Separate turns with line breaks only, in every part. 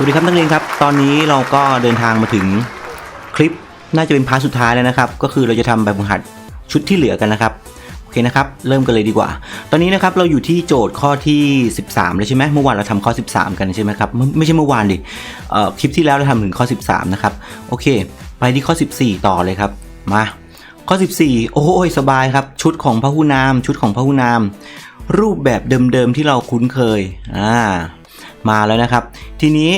สวัสดีครับนักเรียนครับ ตอนนี้เราก็เดินทางมาถึงคลิปน่าจะเป็นพาร์ทสุดท้ายแล้วนะครับ ก็คือเราจะทำแบบฝึกหัดชุดที่เหลือกันนะครับโอเคนะครับ เริ่มกันเลยดีกว่า ตอนนี้นะครับเราอยู่ที่โจทย์ข้อที่ 13แล้วใช่ไหมเมื่อวานเราทำข้อ 13 กันใช่ไหมครับไม่ใช่เมื่อวานดิเออคลิปที่แล้วเราทำถึงข้อ 13 นะครับโอเค ไปที่ข้อ 14 ต่อเลยครับมาข้อ 14 โอ้ยสบายครับ ชุดของพหุนาม ชุดของพหุนาม รูปแบบเดิมๆที่เราคุ้นเคยอ่า มาแล้วนะครับ ทีนี้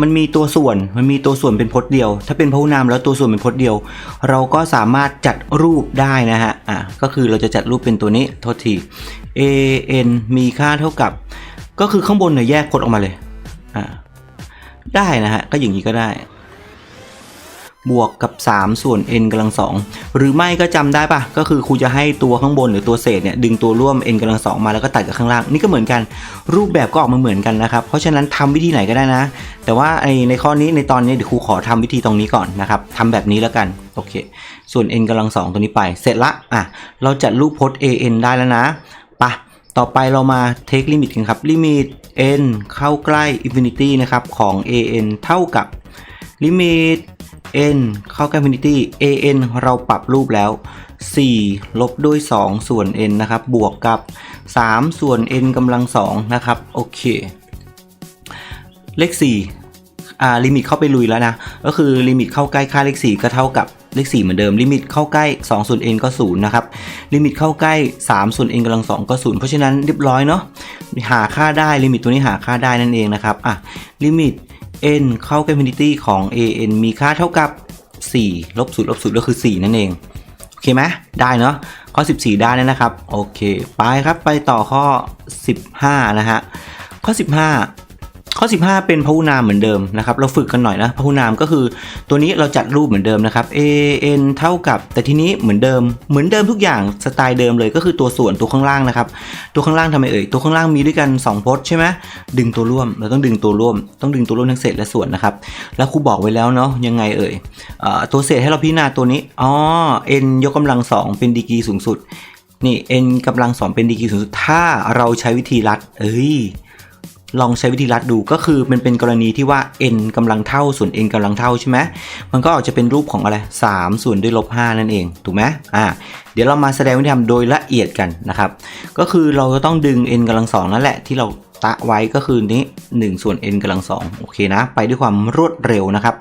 มันมีตัวส่วนมันมีตัวส่วนเป็นพจน์เดียว ถ้าเป็นพหุนามแล้วตัวส่วนเป็นพจน์เดียว เราก็สามารถจัดรูปได้นะฮะอะก็คือเราจะจัดรูปเป็นตัวนี้โทษที a n มีค่าเท่ากับ ก็คือข้างบนเนี่ยแยกพจน์ออกมาเลยอ่าได้นะฮะก็อย่างนี้ก็ได้ บวกกับ 3 ส่วน n กำลังสองหรือไม่ก็จำได้ปะก็คือครูจะให้ตัวข้างบนหรือตัวเศษเนี่ยดึงตัวร่วม n กำลังสองมาแล้วก็ตัดกับข้างล่างนี่ก็เหมือนกัน รูปแบบก็ออกมาเหมือนกันนะครับ เพราะฉะนั้นทำวิธีไหนก็ได้นะ แต่ว่าไอในข้อนี้ในตอนนี้เดี๋ยวครูขอทำวิธีตรงนี้ก่อนนะครับทำแบบนี้แล้วกันโอเค ส่วน n กำลังสองตัวนี้ไป เสร็จละอะเราจัดรูปพจน์ an ได้แล้วนะปะต่อไปเรามา take limit กันครับ limit n เข้าใกล้ infinity นะครับของ an เท่ากับ limit n เข้าใกล้ infinity an เราปรับรูปแล้ว 4 ลบด้วย 2 ส่วน n นะครับ บวกกับ 3 ส่วน n กำลัง 2 นะครับ โอเค เลข 4 อ่า ลิมิตเข้าไปลุยแล้วนะ ก็คือลิมิตเข้าใกล้ค่าเลข 4 ก็เท่ากับเลข 4 เหมือนเดิม ลิมิตเข้าใกล้2ส่วน n ก็ 0 นะครับ ลิมิตเข้าใกล้3ส่วน n กำลัง 2 ก็ 0 เพราะฉะนั้นเรียบร้อยเนาะ หาค่าได้ ลิมิตตัวนี้หาค่าได้นั่นเองนะครับ อะ ลิมิต n เข้ากับ infinity ของ an มีค่าเท่ากับ 4 ลบ0ลบ0ก็คือ 4 นั่นเอง โอเคไหมได้เนาะข้อ 14 ได้แล้วนะครับ โอเค ไปครับไปต่อข้อ 15 นะฮะ ข้อ 15 ข้อ 15 เป็นพหุนามเหมือนเดิมนะครับ เราฝึกกันหน่อยนะพหุนามก็คือ ตัวนี้เราจัดรูปเหมือนเดิมนะครับ a n เท่ากับ แต่ทีนี้เหมือนเดิม เหมือนเดิมทุกอย่างสไตล์เดิมเลยก็คือตัวส่วนตัวข้างล่างนะครับ ตัวข้างล่างทำไมเอ่ยตัวข้างล่างมีด้วยกัน2พจน์ใช่ไหมดึงตัวร่วมเราต้องดึงตัวร่วม ต้องดึงตัวร่วมทั้งเศษและส่วนนะครับ แล้วครูบอกไว้แล้วเนาะยังไงเอ่ยอตัวเศษให้เราพิจารณาตัวนี้อ๋อ n ยกกำลังสองเป็นดีกรีสูงสุดนี่ n กำลังสองเป็นดีกรีสูงสุดถ้าเราใช้วิธีรัดเอ้ย ลองใช้วิธีรัดดูก็คือมันเป็นกรณีที่ว่า n กำลังเท่าส่วน n กำลังเท่าใช่ไหมมันก็อาจจะเป็นรูปของอะไร3ส่วนด้วยลบ5นั่นเองถูกไหมอ่าเดี๋ยวเรามาแสดงวิธีทำโดยละเอียดกันนะครับ ก็คือเราจะต้องดึง n กำลังสองนั่นแหละที่เราตะไว้ก็คือนี้ 1 ส่วน n กำลังสองโอเคนะ ไปด้วยความรวดเร็วนะครับ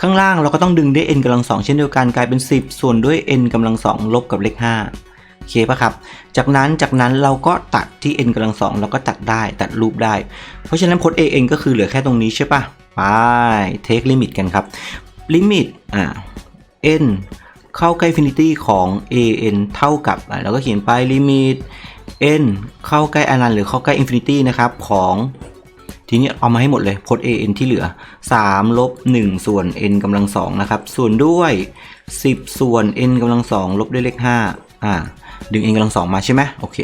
ข้างล่างเราก็ต้องดึงด้วย n กำลังสองเช่นเดียวกันกลายเป็น 10 ส่วนด้วย n กำลังสองลบกับเลข5 โอเคปะครับ จากนั้นจากนั้นเราก็ตัดที่ n กำลังสองเราก็ตัดได้ตัดรูปได้ เพราะฉะนั้นพจน์ an ก็คือเหลือแค่ตรงนี้ใช่ปะไป take limit กันครับ limit อ่า n เข้าใกล้ infinity ของ an เท่ากับอะเราก็เขียนไป limit n เข้าใกล้อนันต์หรือเข้าใกล้ infinity นะครับของทีนี้เอามาให้หมดเลยพจน์ an ที่เหลือ 3 ลบ 1 ส่วน n กำลังสองนะครับ ส่วนด้วย 10 ส่วน n กำลังสองลบด้วยเลข5อ่า ดึง n กำลังสองมาใช่ไหมโอเค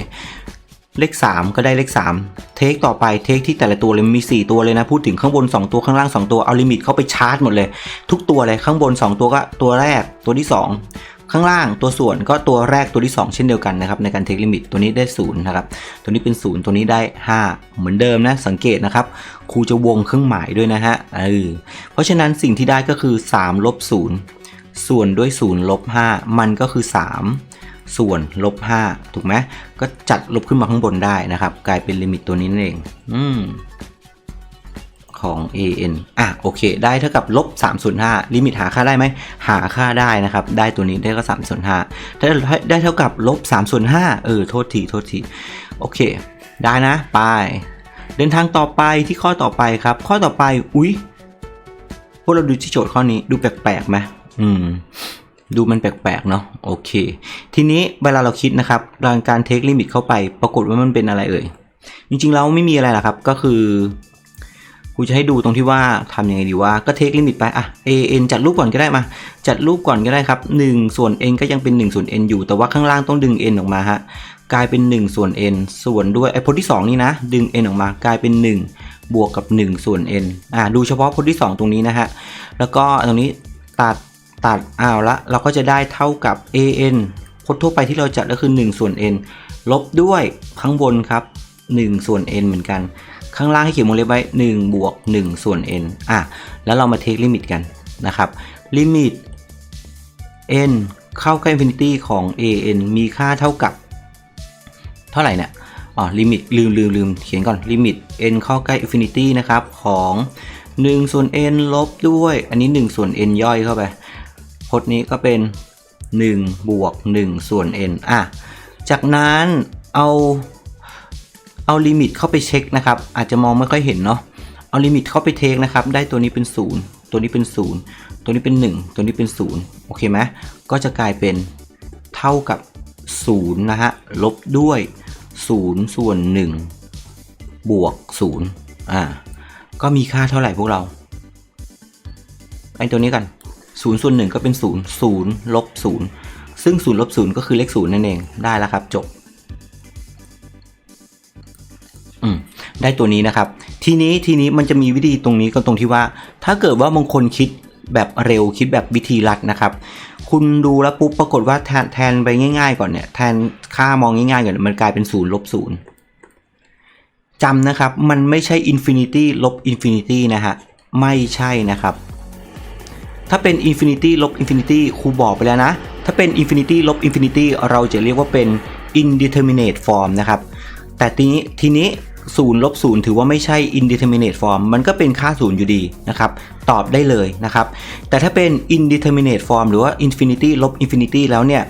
เลข 3 ก็ได้เลข 3 เทคต่อไปเทคที่แต่ละตัวเลยมี 4 ตัวเลยนะ พูดถึงข้างบน 2 ตัวข้างล่าง 2 ตัวเอาลิมิตเข้าไปชาร์จหมดเลย ทุกตัวเลยข้างบน 2 ตัวก็ตัวแรกตัวที่ 2ข้างล่างตัวส่วนก็ตัวแรกตัวที่ 2 เช่นเดียวกันนะครับในการเทคลิมิตตัวนี้ได้0นะครับตัวนี้เป็น 0 ตัวนี้ได้ 5 เหมือนเดิมนะสังเกตนะครับครูจะวงเครื่องหมายด้วยนะฮะเออเพราะฉะนั้นสิ่งที่ได้ก็คือ3ลบ0ส่วนด้วย0ลบ5มันก็คือ 3 ส่วนลบ5ถูกไหมก็จัดลบขึ้นมาข้างบนได้นะครับ กลายเป็นลิมิตตัวนี้นั่นเองอืมของ an อะโอเค ได้เท่ากับลบ3ส่วน5ลิมิตหาค่าได้ไหม หาค่าได้นะครับ ได้ตัวนี้ได้ก็3ส่วน5ได้ได้เท่ากับลบ3ส่วน5เออ โทษที โทษที โอเค ได้นะ ไป เดินทางต่อไปที่ข้อต่อไปครับ ข้อต่อไป อุ๊ย พวกเราดูที่โจทย์ข้อนี้ ดูแปลกๆไหมอืม ดูมันแปลกๆเนาะโอเค ทีนี้เวลาเราคิดนะครับการเทคลิมิตเข้าไป ปรากฏว่ามันเป็นอะไรเอ่ย จริงๆแล้วไม่มีอะไรหรอกครับ ก็คือกูจะให้ดูตรงที่ว่าทำยังไงดีว่าก็เทคลิมิตไปอะ an จัดรูปก่อนก็ได้มา จัดรูปก่อนก็ได้ครับ1ส่วน n ก็ยังเป็น1ส่วน n อยู่ แต่ว่าข้างล่างต้องดึง n ออกมาฮะกลายเป็น 1 ส่วน n ส่วนด้วยไอ้พจน์ที่ 2 นี่นะ ดึง n ออกมากลายเป็น 1 บวกกับ 1 ส่วน n อ่าดูเฉพาะพจน์ที่ 2 ตรงนี้นะฮะแล้วก็ตรงนี้ตัด ตัดอ้าวละเราก็จะได้เท่ากับ an พจน์ทั่วไปที่เราจัดก็คือ 1 ส่วน n ลบด้วยข้างบนครับ 1 ส่วน n เหมือนกัน ข้างล่างให้เขียนวงเล็บไว้ 1 บวก 1 ส่วน n อะ แล้วเรามาเทคลิมิตกันนะครับ ลิมิต n เข้าใกล้ infinity ของ an มีค่าเท่ากับ เท่าไหร่เนี่ยอ๋อลิมิตลืมลืมลืมเขียนก่อนลิมิต n เข้าใกล้ infinity นะครับของ 1 ส่วน n ลบด้วย อันนี้ 1 ส่วน n ย่อยเข้าไป พจน์นี้ก็เป็น 1 บวก 1 ส่วน n อะ จากนั้นเอาเอาลิมิตเข้าไปเช็คนะครับ อาจจะมองไม่ค่อยเห็นเนาะเอาลิมิตเข้าไปเทคนะครับ ได้ตัวนี้เป็น 0 ตัวนี้เป็น 0 ตัวนี้เป็น 1 ตัวนี้เป็น 0 โอเคไหมก็จะกลายเป็นเท่ากับ 0 นะฮะ ลบด้วย 0 ส่วน 1 บวก 0 อ่า ก็มีค่าเท่าไหร่พวกเรา ไอ้ตัวนี้กัน 0ส่วน1ก็เป็น 0 0ลบ0ซึ่ง 0ลบ0ก็คือเลข0นั่นเอง ได้แล้วครับจบอืมได้ตัวนี้นะครับ ทีนี้ทีนี้มันจะมีวิธีตรงนี้ก็ตรงที่ว่า ถ้าเกิดว่าบางคนคิดแบบเร็วคิดแบบวิธีรัดนะครับ คุณดูแล้วปุ๊บปรากฏว่าแทนแทนไปง่ายๆ ก่อนเนี่ยแทนค่ามองง่ายๆก่อนมันกลายเป็นศูนย์ลบศูนย์จำนะครับ มันไม่ใช่อินฟินิตี้ลบอินฟินิตี้นะฮะ ไม่ใช่นะครับ ถ้าเป็นอินฟินิตี้ลบอินฟินิตี้ครูบอกไปแล้วนะ ถ้าเป็นอินฟินิตี้ลบอินฟินิตี้เราจะเรียกว่าเป็น indeterminate form นะครับ แต่ทีนี้ทีนี้ศูนย์ลบศูนย์ถือว่าไม่ใช่ indeterminate form มันก็เป็นค่าศูนย์อยู่ดีนะครับ ตอบได้เลยนะครับ แต่ถ้าเป็น indeterminate form หรือว่า infinity ลบ infinity แล้วเนี่ย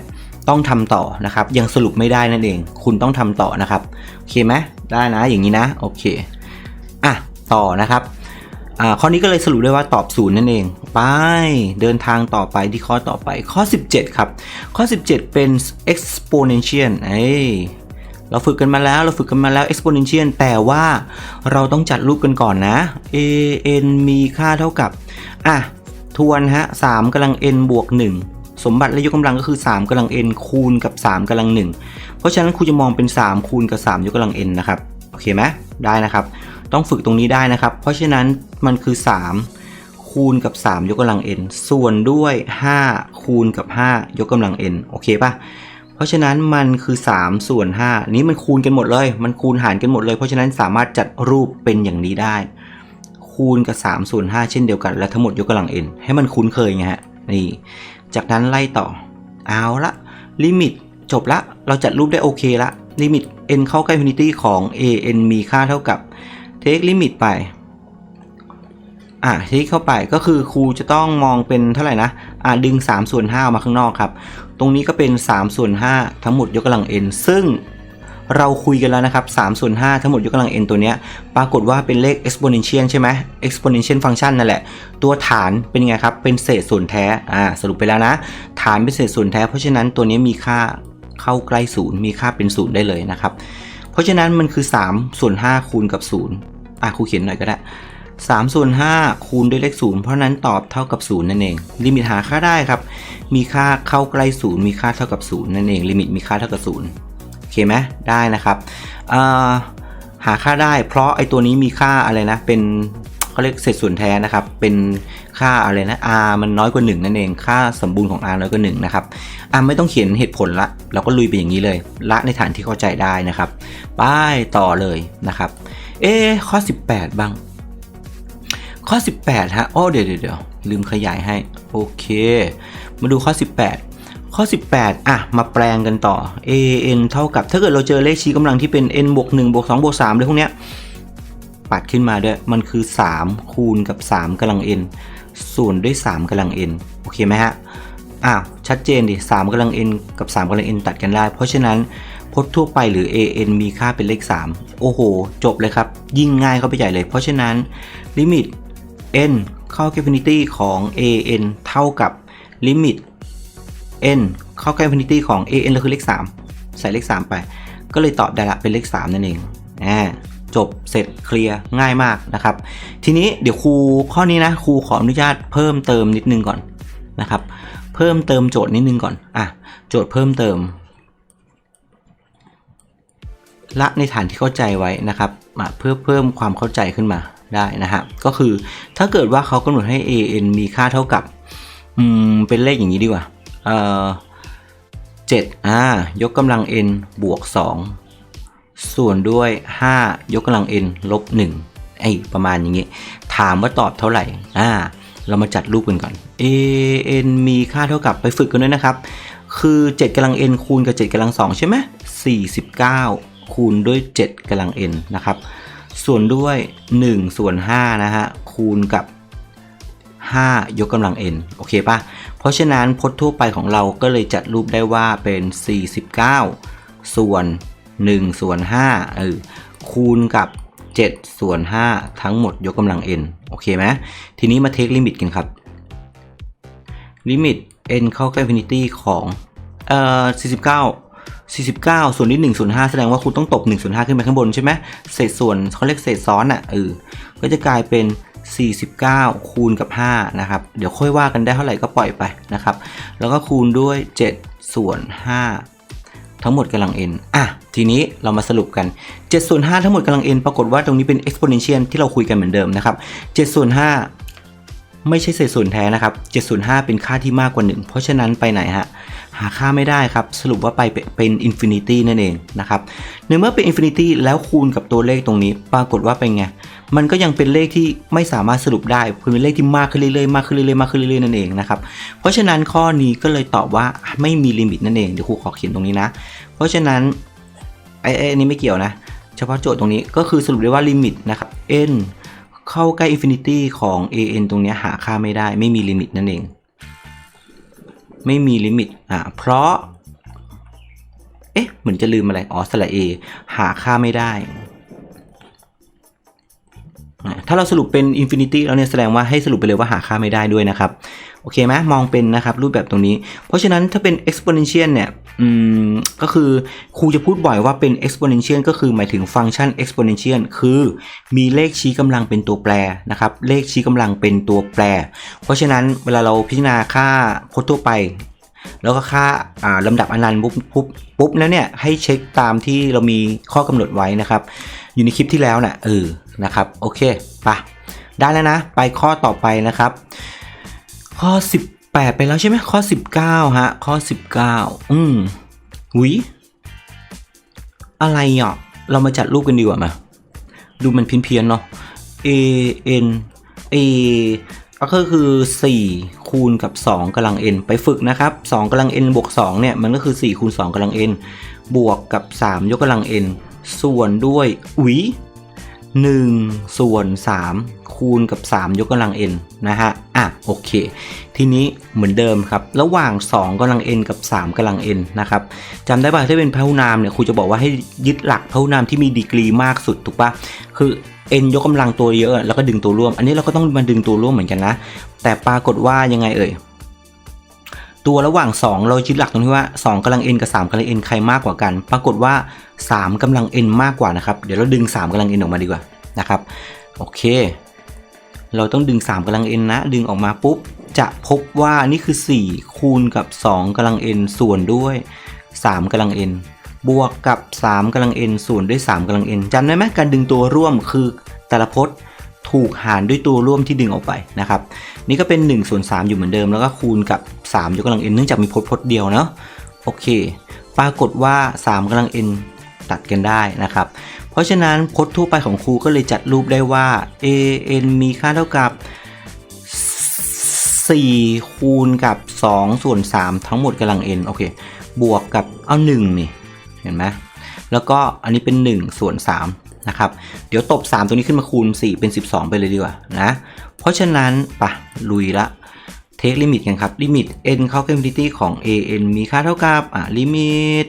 ต้องทำต่อนะครับ ยังสรุปไม่ได้นั่นเอง คุณต้องทำต่อนะครับ โอเคไหมได้นะอย่างนี้นะ โอเค อะ ต่อนะครับ อ่าข้อนี้ก็เลยสรุปได้ว่าตอบศูนย์นั่นเอง ไป เดินทางต่อไปที่ข้อต่อไปข้อ 17 ครับ ข้อ 17 เป็น exponential เอ้ยเราฝึกกันมาแล้วเราฝึกกันมาแล้ว exponential แต่ว่าเราต้องจัดรูปกันก่อนนะ a n มีค่าเท่ากับ อะ ทวนฮะ3กำลัง n บวก 1 สมบัติและยกกำลังก็คือ 3กำลัง n คูณกับ 3กำลัง 1 เพราะฉะนั้นครูจะมองเป็น 3 คูณกับ 3 ยกกำลัง n นะครับ โอเคไหมได้นะครับ ต้องฝึกตรงนี้ได้นะครับ เพราะฉะนั้นมันคือ 3 คูณกับ 3 ยกกำลัง n ส่วนด้วย 5 คูณกับ 5 ยกกำลัง n โอเคปะเพราะฉะนั้นมันคือ 3 ส่วน 5 นี้มันคูณกันหมดเลย มันคูณหารกันหมดเลย เพราะฉะนั้นสามารถจัดรูปเป็นอย่างนี้ได้ คูณกับ 3 ส่วน 5 เช่นเดียวกัน และทั้งหมดยกกำลัง n ให้มันคุ้นเคยไงฮะนี่จากนั้นไล่ต่อ เอาละลิมิตจบละ เราจัดรูปได้โอเคละลิมิต n เข้าใกล้ infinity ของ a n มีค่าเท่ากับ take limit ไป อะที่เข้าไปก็คือครูจะต้องมองเป็นเท่าไหร่นะ อะดึง3ส่วน5ออกมาข้างนอกครับ ตรงนี้ก็เป็น3ส่วน5ทั้งหมดยกกำลัง n ซึ่งเราคุยกันแล้วนะครับ3ส่วน5ทั้งหมดยกกำลัง n ตัวเนี้ย ปรากฏว่าเป็นเลข exponential ใช่ไหม exponential function นั่นแหละ ตัวฐานเป็นไงครับ เป็นเศษส่วนแท้ อ่า สรุปไปแล้วนะ ฐานเป็นเศษส่วนแท้ เพราะฉะนั้นตัวนี้มีค่าเข้าใกล้ศูนย์มีค่าเป็นศูนย์ได้เลยนะครับ เพราะฉะนั้นมันคือ3ส่วน5คูณกับ 0 อะครูเขียนหน่อยก็ได้3ส่วน5คูณด้วยเลข 0 เพราะนั้นตอบเท่ากับ 0 นั่นเอง ลิมิตหาค่าได้ครับ มีค่าเข้าใกล้ 0 มีค่าเท่ากับ 0 นั่นเอง ลิมิตมีค่าเท่ากับ 0 โอเคไหมได้นะครับหาค่าได้เพราะไอตัวนี้มีค่าอะไรนะ เป็น เขาเรียกเศษส่วนแท้นะครับ เป็นค่าอะไรนะ r มันน้อยกว่า 1 นั่นเอง ค่าสมบูรณ์ของ r น้อยกว่า1นะครับอะไม่ต้องเขียนเหตุผลละ เราก็ลุยไปอย่างนี้เลย ละในฐานที่เข้าใจได้นะครับป้ายต่อเลยนะครับ เอข้อ 18 บ้าง ข้อ 18 ฮะ โอ้เดี๋ยวเดี๋ยวลืมขยายให้ โอเค มาดูข้อ 18ข้อ 18 อะ มาแปลงกันต่อ a n เท่ากับ ถ้าเกิดเราเจอเลขชี้กำลังที่เป็น n บวก1บวก2บวก3เลยพวกเนี้ย ปัดขึ้นมาด้วย มันคือ 3 คูณกับ 3กำลัง n ส่วนด้วย 3กำลัง n โอเคไหมฮะอ้าวชัดเจนดิ3กำลัง n กับ 3กำลัง n ตัดกันได้ เพราะฉะนั้นพจน์ทั่วไปหรือ an มีค่าเป็นเลข 3 โอ้โห จบเลยครับ ยิ่งง่ายเข้าไปใหญ่เลย เพราะฉะนั้นลิมิต n เข้า infinity ของ an เท่ากับลิมิต n เข้าใกล้ infinity ของ an เราคือเลข 3 ใส่เลข 3 ไป ก็เลยตอบได้ละเป็นเลข 3 นั่นเองอ่า จบเสร็จเคลียร์ง่ายมากนะครับ ทีนี้เดี๋ยวครูข้อนี้นะครูขออนุญาตเพิ่มเติมนิดนึงก่อนนะครับ เพิ่มเติมโจทย์นิดนึงก่อนอะโจทย์เพิ่มเติม ละในฐานที่เข้าใจไว้นะครับเพื่อเพิ่มความเข้าใจขึ้นมาได้นะฮะก็คือถ้าเกิดว่าเขากำหนดให้ an มีค่าเท่ากับอืมเป็นเลขอย่างนี้ดีกว่าเอ่อ7อ่ายกกำลัง n บวก 2 ส่วนด้วย 5 ยกกำลัง n ลบ1ไอ้ประมาณอย่างงี้ ถามว่าตอบเท่าไหร่อ่าเรามาจัดรูปกันก่อน a n มีค่าเท่ากับไปฝึกกันด้วยนะครับ คือ 7กำลัง n คูณกับ 7กำลัง 2 ใช่ไหม49 คูณด้วย 7กำลัง n นะครับ ส่วนด้วย 1 ส่วน5นะฮะ คูณกับ 5 ยกกำลัง n โอเคปะเพราะฉะนั้นพจน์ทั่วไปของเราก็เลยจัดรูปได้ว่าเป็น 49 ส่วน 1 ส่วน5เออคูณกับ 7 ส่วน 5 ทั้งหมดยกกำลัง n โอเคไหมทีนี้มาเทคลิมิตกันครับ ลิมิต n เข้าใกล้ infinity ของเอ่อ49 49 ส่วนที่1ส่วน5แสดงว่าคุณต้องตบ1ส่วน5ขึ้นไปข้างบนใช่ไหมเศษส่วนเขาเรียกเศษซ้อนอะเออก็จะกลายเป็น 49 คูณกับ 5 นะครับ เดี๋ยวค่อยว่ากันได้เท่าไหร่ก็ปล่อยไปนะครับ แล้วก็คูณด้วย 7 ส่วน 5 ทั้งหมดกำลัง n อะ ทีนี้เรามาสรุปกัน 7 ส่วน 5 ทั้งหมดกำลัง n ปรากฏว่าตรงนี้เป็น exponential ที่เราคุยกันเหมือนเดิมนะครับ7ส่วน 5 ไม่ใช่เศษส่วนแท้นะครับ7ส่วน5เป็นค่าที่มากกว่า 1 เพราะฉะนั้นไปไหนฮะ หาค่าไม่ได้ครับ สรุปว่าไปเป็นอินฟินิตี้นั่นเองนะครับในเมื่อเป็นอินฟินิตี้แล้วคูณกับตัวเลขตรงนี้ ปรากฏว่าเป็นไง มันก็ยังเป็นเลขที่ไม่สามารถสรุปได้คือเป็นเลขที่มากขึ้นเรื่อยๆมากขึ้นเรื่อยๆมากขึ้นเรื่อยๆนั่นเองนะครับเพราะฉะนั้นข้อนี้ก็เลยตอบว่าไม่มีลิมิตนั่นเองเดี๋ยวครูขอเขียนตรงนี้นะ เพราะฉะนั้นไอ้ไอ้นี่ไม่เกี่ยวนะ เฉพาะโจทย์ตรงนี้ก็คือสรุปได้ว่าลิมิตนะครับ n เข้าใกล้อินฟินิตี้ของ an ตรงนี้หาค่าไม่ได้ ไม่มีลิมิตนั่นเอง ไม่มีลิมิตอ่าเพราะเอ๊ะเหมือนจะลืมอะไรอ๋อสระ a หาค่าไม่ได้ ถ้าเราสรุปเป็นอินฟินิตี้แล้วเนี่ยแสดงว่าให้สรุปไปเลยว่าหาค่าไม่ได้ด้วยนะครับ โอเคไหมมองเป็นนะครับรูปแบบตรงนี้ เพราะฉะนั้นถ้าเป็น exponential เนี่ยอืมก็คือครูจะพูดบ่อยว่าเป็น exponential ก็คือหมายถึงฟังก์ชัน exponential คือมีเลขชี้กำลังเป็นตัวแปรนะครับ เลขชี้กำลังเป็นตัวแปร เพราะฉะนั้นเวลาเราพิจารณาค่าพจน์ทั่วไป แล้วก็ค่าอ่าลำดับอนันต์ปุ๊บปุ๊บปุ๊บแล้วเนี่ยให้เช็คตามที่เรามีข้อกำหนดไว้นะครับ อยู่ในคลิปที่แล้วนะ่ะเออนะครับโอเคไปะได้แล้วนะ ไปข้อต่อไปนะครับ ข้อ 18 ไปแล้วใช่ไหมข้อ 19ฮะข้อ 19 อืมหุยอะไรอะเรามาจัดรูปกันดีกว่ามาดูมันเพี้ยนๆเนาะ a n a ก็คือ 4 คูณกับ 2กำลัง n ไปฝึกนะครับ 2กำลัง n บวก 2 เนี่ย มันก็คือ 4 คูณ 2กำลัง n บวกกับ 3 ยกกำลัง n ส่วนด้วยอุ๊ย1ส่วน 3 คูณกับ 3 ยกกำลัง n นะฮะ อะ โอเค ทีนี้เหมือนเดิมครับ ระหว่าง 2กำลัง n กับ 3กำลัง n นะครับจำได้ป่ะถ้าเป็นพหุนามเนี่ยครูจะบอกว่าให้ยึดหลักพหุนามที่มีดีกรีมากสุดถูกป่ะคือ n ยกกำลังตัวเยอะ แล้วก็ดึงตัวร่วม อันนี้เราก็ต้องมาดึงตัวร่วมเหมือนกันนะ แต่ปรากฏว่ายังไงเอ่ย ตัวระหว่าง 2 เรายึดหลักตรงที่ว่า 2กำลัง n กับ 3กำลัง n ใครมากกว่ากัน ปรากฏว่า 3กำลัง n มากกว่านะครับ เดี๋ยวเราดึง 3กำลัง n ออกมาดีกว่านะครับ โอเค เราต้องดึง 3กำลัง n นะ ดึงออกมาปุ๊บ จะพบว่านี่คือ 4 คูณกับ 2กำลัง n ส่วนด้วย 3กำลัง n บวกกับ 3กำลัง n ส่วนด้วย 3กำลัง n จำได้ไหมการดึงตัวร่วมคือแต่ละพจน์ ถูกหารด้วยตัวร่วมที่ดึงออกไปนะครับนี่ก็เป็น1ส่วน3อยู่เหมือนเดิม แล้วก็คูณกับ3ยกกำลัง n เนื่องจากมีพจน์พจน์เดียวเนาะโอเค ปรากฏว่า3กำลัง n ตัดกันได้นะครับ เพราะฉะนั้นพจน์ทั่วไปของครูก็เลยจัดรูปได้ว่า a n มีค่าเท่ากับ 4 คูณกับ 2 ส่วน 3 ทั้งหมดกำลัง n โอเคบวกกับเอา1นี่เห็นไหมแล้วก็อันนี้เป็น 1 ส่วน 3 นะครับ เดี๋ยวตบ 3 ตัวนี้ขึ้นมาคูณ 4 เป็น 12 ไปเลยดีกว่านะ เพราะฉะนั้นปะลุยละเทคลิมิตกันครับลิมิต n เข้าใกล้ infinity ของ a n มีค่าเท่ากับอะลิมิต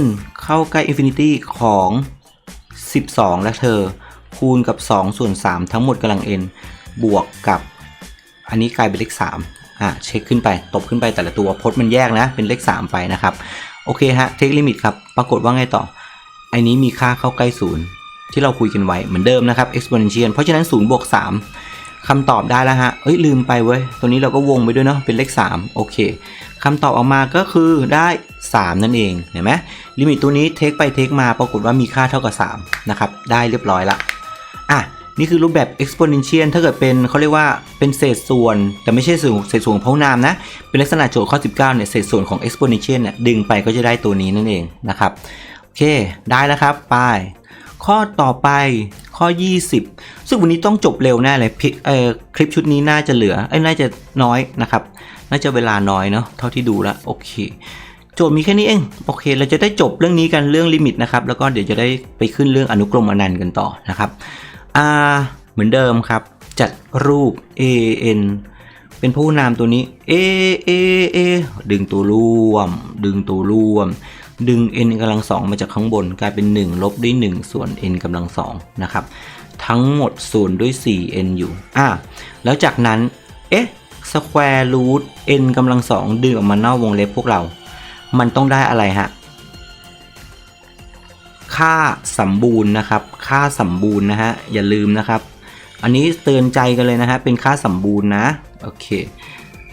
n เข้าใกล้ infinity ของ 12 และเธอ คูณกับ 2 ส่วน 3 ทั้งหมดกำลัง n บวกกับ อันนี้กลายเป็นเลข 3 อะเช็คขึ้นไป ตบขึ้นไปแต่ละตัวพจน์มันแยกนะ เป็นเลข 3 ไปนะครับ โอเคฮะเทคลิมิตครับ ปรากฏว่าไงต่อ อันนี้มีค่าเข้าใกล้0 ที่เราคุยกันไว้เหมือนเดิมนะครับ exponential เพราะฉะนั้น0บวก3คำตอบได้แล้วฮะเอ้ยลืมไปเว้ยตัวนี้เราก็วงไปด้วยเนาะเป็นเลข 3 โอเคคำตอบออกมาก็คือได้ 3 นั่นเองเห็นไหมลิมิตตัวนี้เทคไปเทคมาปรากฏว่ามีค่าเท่ากับ3นะครับได้เรียบร้อยละอะนี่คือรูปแบบ exponential ถ้าเกิดเป็นเขาเรียกว่าเป็นเศษส่วน แต่ไม่ใช่ส่วนเศษส่วนของพหุนามนะ เป็นลักษณะโจทย์ข้อ 19เนี่ยเศษส่วนของ exponential เนี่ยดึงไปก็จะได้ตัวนี้นั่นเองนะครับ โอเคเคได้แล้วครับ ไป ข้อต่อไปข้อ 20 ซึ่งวันนี้ต้องจบเร็วแน่เลยเคลิปชุดนี้น่าจะเหลืออ้น่าจะน้อยนะครับ น่าจะเวลาน้อยเนาะเท่าที่ดูแล้วโอเค โจทย์มีแค่นี้เองโอเค เราจะได้จบเรื่องนี้กันเรื่องลิมิตนะครับ แล้วก็เดี๋ยวจะได้ไปขึ้นเรื่องอนุกรมอนันต์กันต่อนะครับอ่าเหมือนเดิมครับ จัดรูป a n เป็นผู้นามตัวนี้ a a a ดึงตัวร่วม ดึงตัวร่วม ดึง n กำลังสองมาจากข้างบนกลายเป็น 1 ลบด้วย 1 ส่วน n กำลังสองนะครับ ทั้งหมดส่วนด้วย 4n อยู่อะแล้วจากนั้น เอ๊ะ square root n กำลังสองดึงออกมานอกวงเล็บพวกเรา มันต้องได้อะไรฮะ ค่าสมบูรณ์นะครับ ค่าสมบูรณ์นะฮะ อย่าลืมนะครับ อันนี้เตือนใจกันเลยนะฮะ เป็นค่าสมบูรณ์นะ โอเค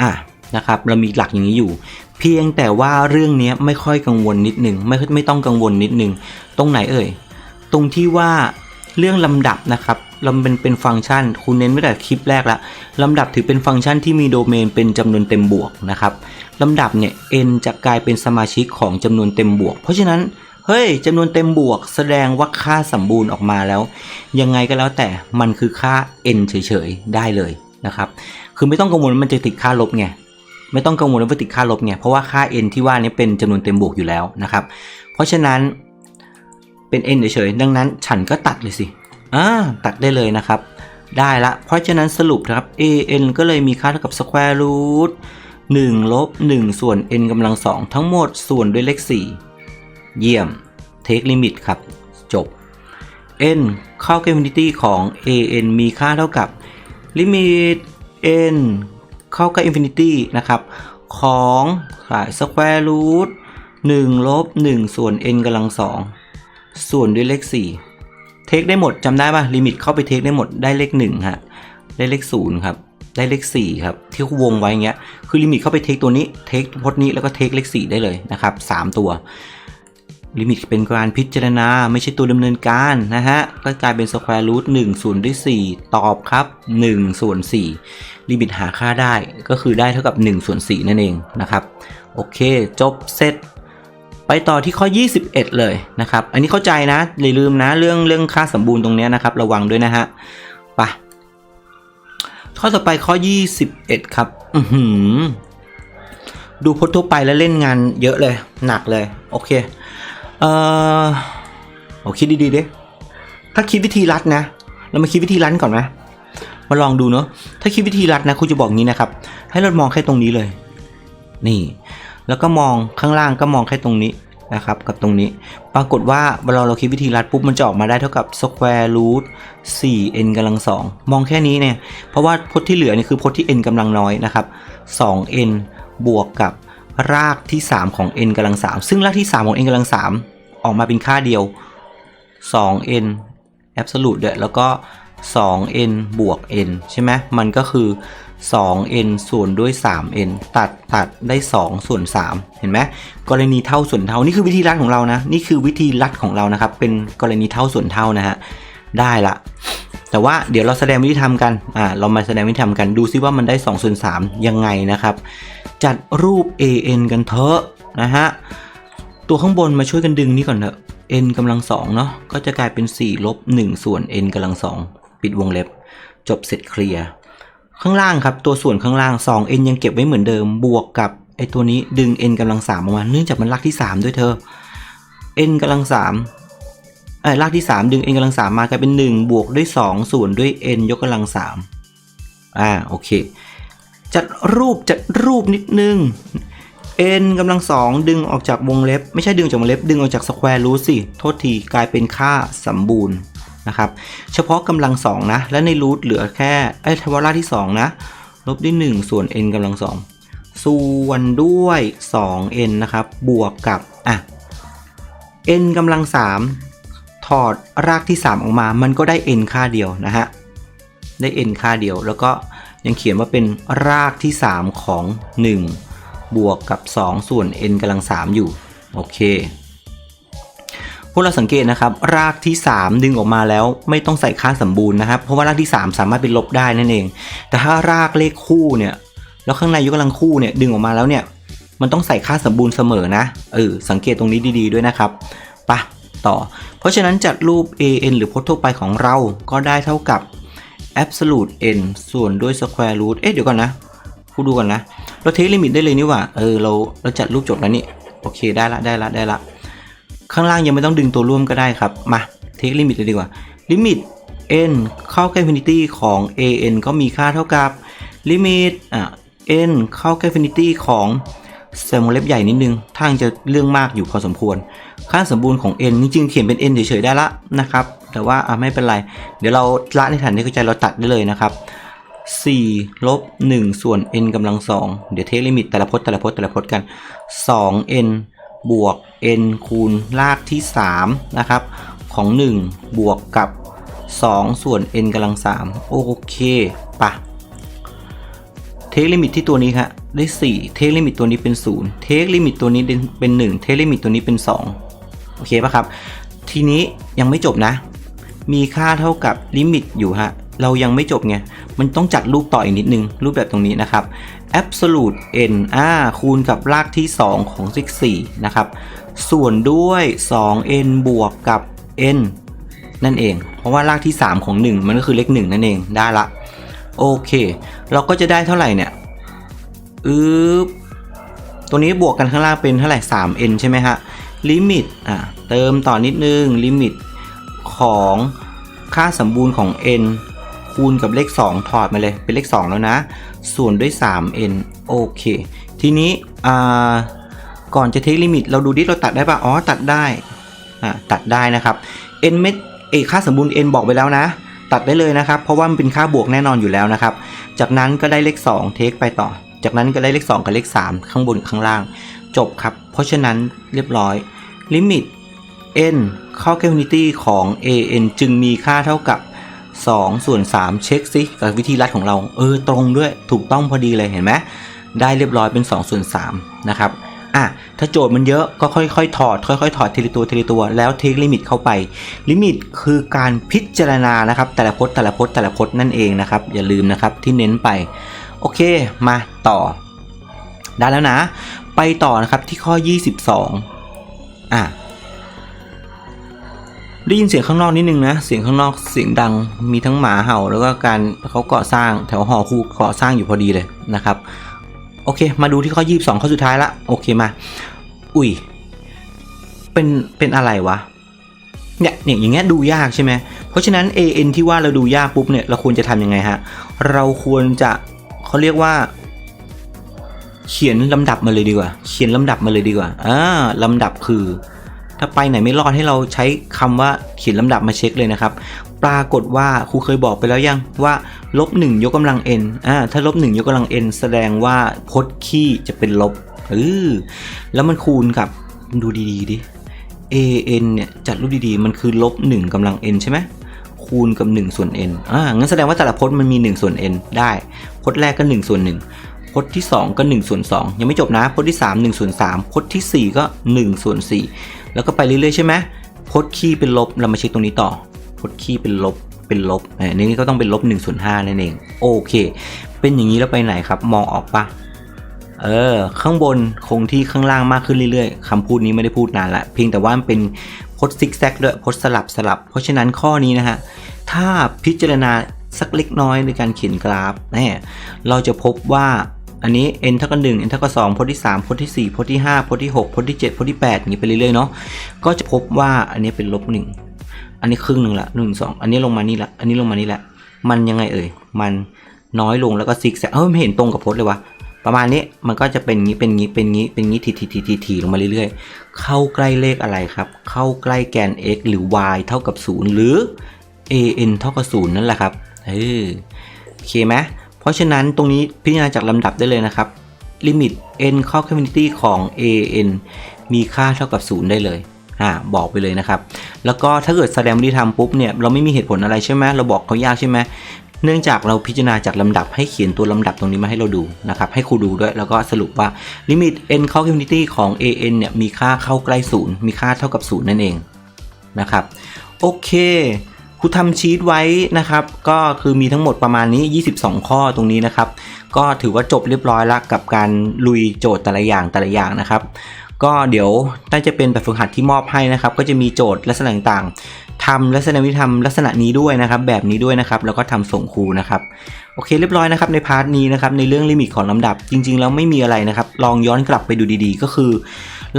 อะ นะครับ เรามีหลักอย่างนี้อยู่ เพียงแต่ว่าเรื่องนี้ไม่ค่อยกังวลนิดหนึ่งไม่ไม่ต้องกังวลนิดหนึ่งตรงไหนเอ่ย ตรงที่ว่าเรื่องลำดับนะครับเราเป็นเป็นฟังก์ชัน คุณเน้นไว้แต่คลิปแรกละลำดับถือเป็นฟังก์ชันที่มีโดเมนเป็นจำนวนเต็มบวกนะครับลำดับเนี่ย n จะกลายเป็นสมาชิกของจำนวนเต็มบวก เพราะฉะนั้นเฮ้ยจำนวนเต็มบวก แสดงว่าค่าสมบูรณ์ออกมาแล้ว ยังไงก็แล้วแต่มันคือค่า n เฉยๆได้เลยนะครับ คือไม่ต้องกังวลมันจะติดค่าลบไง ไม่ต้องกังวลว่าติดค่าลบไงเพราะว่าค่า n ที่ว่านี้เป็นจำนวนเต็มบวกอยู่แล้วนะครับ เพราะฉะนั้นเป็น n เฉยๆดังนั้นฉันก็ตัดเลยสิอ่าตัดได้เลยนะครับ ได้ละ เพราะฉะนั้นสรุปนะครับ a n ก็เลยมีค่าเท่ากับ square root 1ลบ1ส่วน n กำลังสองทั้งหมดส่วนด้วยเลข 4 เยี่ยม take limit ครับ จบ n เข้ากับ infinity ของ a n มีค่าเท่ากับ limit n เข้ากับ infinity นะครับ ของสาย square root 1ลบ1ส่วน n กำลังสองส่วนด้วยเลข4เทคได้หมดจำได้ป่ะลิมิตเข้าไปเทคได้หมดได้เลข1ฮะได้เลข0ครับได้เลข4ครับที่วงไว้อย่างเงี้ยคือลิมิตเข้าไปเทคตัวนี้เทคพจน์นี้แล้วก็เทคเลข 4 ได้เลยนะครับ 3 ตัว ลิมิตเป็นการพิจารณา ไม่ใช่ตัวดำเนินการนะฮะก็กลายเป็น square root 1ส่วนด้วย4ตอบครับ1ส่วน4 ลิมิตหาค่าได้ก็คือได้เท่ากับ1ส่วน4นั่นเองนะครับ โอเค จบเสร็จไปต่อที่ข้อ 21 เลยนะครับ อันนี้เข้าใจนะอย่าลืมนะเรื่องเรื่องค่าสมบูรณ์ตรงนี้นะครับ ระวังด้วยนะฮะไปะข้อต่อไปข้อ 21 ครับ อือหือดูพจน์ทั่วไปแล้วเล่นงานเยอะเลย หนักเลย โอเค เอ่อโอคิดดีๆดิถ้าคิดวิธีรัดนะ เรามาคิดวิธีรัดก่อนไหม มาลองดูเนาะถ้าคิดวิธีรัดนะคุณจะบอกงี้นะครับ ให้เรามองแค่ตรงนี้เลย นี่ แล้วก็มองข้างล่างก็มองแค่ตรงนี้นะครับกับตรงนี้ปรากฏว่าเวลาเราคิดวิธีรัดปุ๊บมันจะออกมาได้เท่ากับ square root 4n กำลังสองมองแค่นี้เนี่ย เพราะว่าพจน์ที่เหลือนี่คือพจน์ที่ n กำลังน้อยนะครับ 2n บวกกับรากที่ 3 ของ n กำลัง3ซึ่งรากที่ 3 ของ n กำลัง3ออกมาเป็นค่าเดียว 2n absolute ด้วยแล้วก็ 2n บวก n ใช่ไหมมันก็คือ 2n ส่วนด้วย 3n ตัดตัดได้ 2 ส่วน 3 เห็นไหมกรณีเท่าส่วนเท่านี่คือวิธีรัดของเรานะนี่คือวิธีรัดของเรานะครับ เป็นกรณีเท่าส่วนเท่านะฮะได้ละ แต่ว่าเดี๋ยวเราแสดงวิธีทำกันอ่าเรามาแสดงวิธีทำกันดูซิว่ามันได้2ส่วน3ยังไงนะครับ จัดรูป an กันเถอะนะฮะตัวข้างบนมาช่วยกันดึงนี่ก่อนเถอะ n กำลังสองเนาะก็จะกลายเป็น 4 ลบ 1 ส่วน n กำลังสอง ปิดวงเล็บ จบเสร็จเคลียร์ข้างล่างครับ ตัวส่วนข้างล่าง 2n ยังเก็บไว้เหมือนเดิมบวกกับไอตัวนี้ดึง n กำลังสามออกมา เนื่องจากมันรากที่ 3 ด้วยเธอ n กำลังสามไอ้ยรากที่ 3 ดึง n กำลังสามมากลายเป็น 1 บวกด้วย 2 ส่วนด้วย n ยกกำลังสามอ่าโอเค จัดรูปจัดรูปนิดนึง n กำลังสองดึงออกจากวงเล็บ ไม่ใช่ดึงจากวงเล็บ ดึงออกจากสแควร์รูทสิ โทษทีกลายเป็นค่าสมบูรณ์ นะครับเฉพาะกำลังสองนะ และในรูทเหลือแค่ไอ้ยเทวราที่2นะลบด้วย 1 ส่วน n กำลังสองส่วนด้วย 2n นะครับ บวกกับอะ n กำลัง3ถอดรากที่ 3 ออกมา มันก็ได้ n ค่าเดียวนะฮะ ได้ n ค่าเดียว แล้วก็ยังเขียนว่าเป็นรากที่ 3 ของ 1 บวกกับ 2 ส่วน n กำลัง3อยู่ โอเค วกเราสังเกตนะครับ รากที่ 3 ดึงออกมาแล้วไม่ต้องใส่ค่าสมบูรณ์นะครับ เพราะว่ารากที่ 3 สามารถเป็นลบได้นั่นเอง แต่ถ้ารากเลขคู่เนี่ย แล้วข้างในยกกำลังคู่เนี่ยดึงออกมาแล้วเนี่ย มันต้องใส่ค่าสมบูรณ์เสมอนะ เออ สังเกตตรงนี้ดี ๆ ด้วยนะครับไปะต่อ เพราะฉะนั้นจัดรูป an หรือพจน์ทั่วไปของเรา ก็ได้เท่ากับ absolute n ส่วนด้วย square root เอ๊ะ เดี๋ยวก่อนนะพูดดูก่อนนะ เราเทคลิมิตได้เลยนี่ว่า เออ เรา เราจัดรูปจบแล้วนี่ โอเค ได้ละ ได้ละ ได้ละ ข้างล่างยังไม่ต้องดึงตัวร่วมก็ได้ครับ มาเทคลิมิตเลยดีกว่าลิมิต n เข้าใกล้ infinity ของ an ก็มีค่าเท่ากับลิมิตอะ n เข้าใกล้ infinity ของเซลล์วงเล็บใหญ่นิดนึงทางจะเรื่องมากอยู่พอสมควร ค่าสมบูรณ์ของ n จริงๆเขียนเป็น n เฉยๆได้ละนะครับ แต่ว่าอะไม่เป็นไร เดี๋ยวเราละในฐานที่เข้าใจเราตัดได้เลยนะครับ4ลบ1ส่วน n กำลัง2เดี๋ยวเทคลิมิตแต่ละพจน์แต่ละพจน์แต่ละพจน์กัน 2n บวก n คูณรากที่3นะครับของ 1 บวกกับ 2 ส่วน n กำลัง3โอเคปะเทคลิมิตที่ตัวนี้ครับได้ 4 เทคลิมิตตัวนี้เป็น 0 เทคลิมิตตัวนี้เป็น 1 เทคลิมิตตัวนี้เป็น 2 โอเคปะครับ ทีนี้ยังไม่จบนะ มีค่าเท่ากับลิมิตอยู่ฮะเรายังไม่จบไง มันต้องจัดรูปต่ออีกนิดนึง รูปแบบตรงนี้นะครับ absolute n อ่าคูณกับรากที่ 2 ของ sig 4นะครับ ส่วนด้วย 2n บวกกับ n นั่นเอง เพราะว่ารากที่ 3 ของ 1 มันก็คือเลข 1 นั่นเอง ได้ละ โอเค เราก็จะได้เท่าไหร่เนี่ยอือตัวนี้บวกกันข้างล่างเป็นเท่าไหร่ 3n ใช่ไหมฮะ ลิมิต อ่าเติมต่อนิดนึง ลิมิตของค่าสมบูรณ์ของ n คูณกับเลข 2 ถอดมาเลยเป็นเลข 2 แล้วนะ ส่วนด้วย 3n โอเค ทีนี้ก่อนจะเทคลิมิต เราดูดิเราตัดได้ปะอ๋อ ตัดได้ตัดได้นะครับ n เม็ดเอกค่าสมบูรณ์ n บอกไปแล้วนะ ตัดได้เลยนะครับ เพราะว่ามันเป็นค่าบวกแน่นอนอยู่แล้วนะครับ จากนั้นก็ได้เลข 2 เทคไปต่อ จากนั้นก็ได้เลข 2 กับเลข 3 ข้างบนข้างล่าง จบครับ เพราะฉะนั้นเรียบร้อยลิมิต n ข้าแค่ unity ของ an จึงมีค่าเท่ากับ 2 ส่วน 3 เช็คซิกับวิธีรัดของเรา เออตรงด้วยถูกต้องพอดีเลยเห็นไหมได้เรียบร้อยเป็น 2 ส่วน 3 นะครับอะถ้าโจทย์มันเยอะก็ค่อยๆ ถอด ค่อยๆ ถอดทีละตัวทีละตัวแล้วเทคลิมิตเข้าไป ลิมิตคือการพิจารณานะครับ แต่ละพจน์แต่ละพจน์แต่ละพจน์นั่นเองนะครับ อย่าลืมนะครับที่เน้นไป โอเคมาต่อ ได้แล้วนะ ไปต่อนะครับที่ข้อ 22อะ ได้ยินเสียงข้างนอกนิดนึงนะ เสียงข้างนอกเสียงดัง มีทั้งหมาเห่า แล้วก็การเขาก่อสร้างแถวหอคูก่อสร้างอยู่พอดีเลยนะครับ โอเค มาดูที่ข้อ 22 ข้อสุดท้ายละ โอเคมา อุ้ย เป็น เป็นอะไรวะ เนี่ยเนี่ยอย่างเงี้ยดูยากใช่ไหม เพราะฉะนั้น an ที่ว่าเราดูยากปุ๊บเนี่ย เราควรจะทำยังไงฮะ เราควรจะเขาเรียกว่าเขียนลำดับมาเลยดีกว่า เขียนลำดับมาเลยดีกว่า อ่าลำดับคือ ถ้าไปไหนไม่รอดให้เราใช้คำว่าเขียนลำดับมาเช็คเลยนะครับ ปรากฏว่าครูเคยบอกไปแล้วยังว่าลบ1ยกกำลัง n อ่าถ้าลบ1ยกกำลัง n แสดงว่าพจน์คี่จะเป็นลบเออแล้วมันคูณกับดูดีๆดิ an เนี่ยจัดรูปดีๆ มันคือลบ1กำลัง n ใช่ไหมคูณกับ1ส่วน n อ่างั้นแสดงว่าแต่ละพจน์มันมี 1 ส่วน n ได้ พจน์แรกก็1ส่วน1พจน์ที่ 2 ก็1ส่วน2ยังไม่จบนะ พจน์ที่ 3 1ส่วน3พจน์ทีสี่4 ก็1ส่วน4 แล้วก็ไปเรื่อยๆใช่ไหมพจน์คี่เป็นลบเรามาเช็คตรงนี้ต่อพจน์คี่เป็นลบเป็นลบอันนี้ก็ต้องเป็นลบ1ส่วน5นั่นเองโอเค เป็นอย่างนี้แล้วไปไหนครับมองออกปะเออข้างบนคงที่ข้างล่างมากขึ้นเรื่อยๆคำพูดนี้ไม่ได้พูดนานละเพียงแต่ว่ามันเป็นพจน์ซิกแซกด้วยพจน์สลับสลับ เพราะฉะนั้นข้อนี้นะฮะถ้าพิจารณาสักเล็กน้อยในการเขียนกราฟเนี่ยเราจะพบว่า อันนี้ n เท่ากับ1 n เท่ากับ2พจน์ที่3พจน์ที่4พจน์ที่5พจน์ที่6พจน์ที่7พจน์ที่8อย่างนี้ไปเรื่อยๆเนาะก็จะพบว่าอันนี้เป็นลบ1อันนี้ครึ่งหนึ่งละ1 2 อันนี้ลงมานี่ละอันนี้ลงมานี่ละมันยังไงเอ่ยมันน้อยลงแล้วก็ซิกแซกเออไม่เห็นตรงกับพจน์เลยวะประมาณนี้มันก็จะเป็นงี้เป็นงี้เป็นงี้เป็นงี้ทีทีทีทีทีลงมาเรื่อยๆ เข้าใกล้เลขอะไรครับ เข้าใกล้แกน x หรือ y เท่ากับ 0 หรือ an เท่ากับ0นั่นแหละครับเออโอเคไหม ราะฉะนั้นตรงนี้พิจารณาจากลำดับได้เลยนะครับ ลิมิต n เข้า community ของ an มีค่าเท่ากับ 0 ได้เลยอ่าบอกไปเลยนะครับ แล้วก็ถ้าเกิดแสดงวิธีทำปุ๊บเนี่ยเราไม่มีเหตุผลอะไรใช่ไหมเราบอกเขายากใช่ไหมเนื่องจากเราพิจารณาจากลำดับให้เขียนตัวลำดับตรงนี้มาให้เราดูนะครับให้ครูดูด้วยแล้วก็สรุปว่าลิมิต n เข้า community ของ an เนี่ยมีค่าเข้าใกล้ศูนย์มีค่าเท่ากับศูนย์นั่นเองนะครับโอเค ครูทำชีตไว้นะครับ ก็คือมีทั้งหมดประมาณนี้ 22 ข้อตรงนี้นะครับ ก็ถือว่าจบเรียบร้อยแล้วกับการลุยโจทย์แต่ละอย่างแต่ละอย่างนะครับ ก็เดี๋ยวน่าจะเป็นแบบฝึกหัดที่มอบให้นะครับ ก็จะมีโจทย์ลักษณะต่างๆทำลักษณะวิธีทำลักษณะนี้ด้วยนะครับ แบบนี้ด้วยนะครับ แล้วก็ทำส่งครูนะครับโอเคเรียบร้อยนะครับในพาร์ทนี้นะครับในเรื่องลิมิตของลำดับจริง ๆ แล้วไม่มีอะไรนะครับ ลองย้อนกลับไปดูดีๆ ก็คือ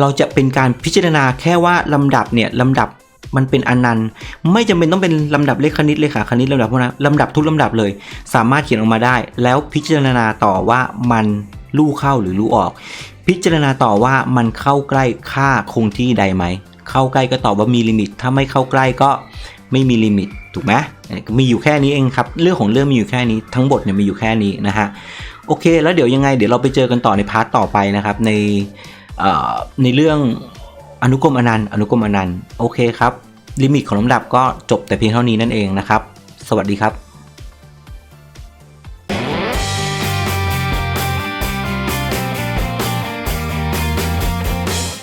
เราจะเป็นการพิจารณาแค่ว่าลำดับเนี่ยลำดับ มันเป็นอนันต์ ไม่จำเป็นต้องเป็นลำดับเลขคณิตเลขาคณิตลำดับพวกนั้นลำดับทุกลำดับเลย สามารถเขียนออกมาได้ แล้วพิจารณาต่อว่ามันลู่เข้าหรือลู่ออก พิจารณาต่อว่ามันเข้าใกล้ค่าคงที่ใดไหม เข้าใกล้ก็ตอบว่ามีลิมิต ถ้าไม่เข้าใกล้ก็ไม่มีลิมิตถูกไหมมีอยู่แค่นี้เองครับ เรื่องของเรื่องมีอยู่แค่นี้ทั้งหมดเนี่ยมีอยู่แค่นี้นะฮะโอเค แล้วเดี๋ยวยังไงเดี๋ยวเราไปเจอกันต่อในพาร์ทต่อไปนะครับในในเรื่อง อนุกรมอนันต์อนุกรมอนันต์โอเคครับ ลิมิตของลำดับก็จบแต่เพียงเท่านี้นั่นเองนะครับ สวัสดีครับ